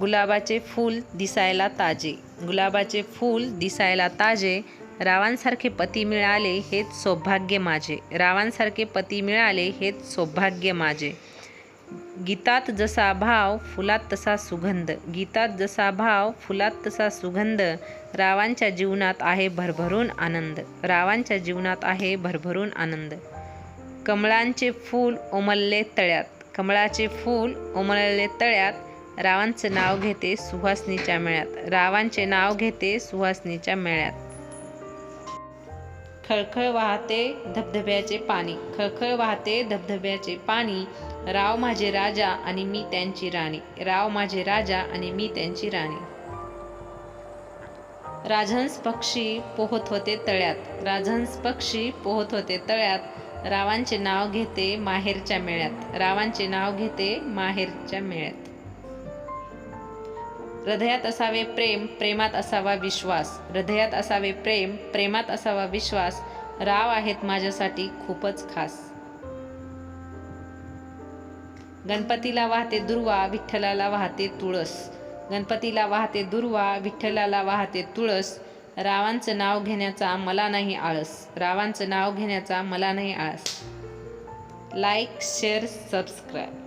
गुलाबाचे फूल दिसायला ताजे. गुलाबाचे फूल दिसायला ताजे रावांसारखे पती मिळाले हेच सौभाग्य माझे. रावांसारखे पती मिळाले हेच सौभाग्य माझे. गीतात जसा भाव फुलात तसा सुगंध. गीतात जसा भाव फुलात तसा सुगंध रावांच्या जीवनात आहे भरभरून आनंद. रावांच्या जीवनात आहे भरभरून आनंद. कमळांचे फूल उमलले तळ्यात. कमळाचे फूल उमलले तळ्यात. रावांचं नाव घेते सुहासनीच्या मेळ्यात. रावांचे नाव घेते सुहासनीच्या मेळ्यात. खळखळ वाहते धबधब्याचे पाणी. खळखळ वाहते धबधब्याचे पाणी. राव माझे राजा आणि मी त्यांची राणी. राव माझे राजा आणि मी त्यांची राणी. राजहंस पक्षी पोहत होते तळ्यात. राजहंस पक्षी पोहत होते तळ्यात. रावांचे नाव घेते माहेरच्या मेळ्यात. रावांचे नाव घेते माहेरच्या मेळ्यात. हृदयात असावे प्रेम प्रेमात असावा विश्वास. हृदयात असावे प्रेम प्रेमात असावा विश्वास. राव आहेत माझ्यासाठी खूपच खास. गणपतीला वाहते दुर्वा विठ्ठलाला वाहते तुळस. गणपतीला वाहते दुर्वा विठ्ठलाला वाहते तुळस. रावांचं नाव घेण्याचा मला नाही आळस. रावांचं नाव घेण्याचा मला नाही आळस. Like share subscribe.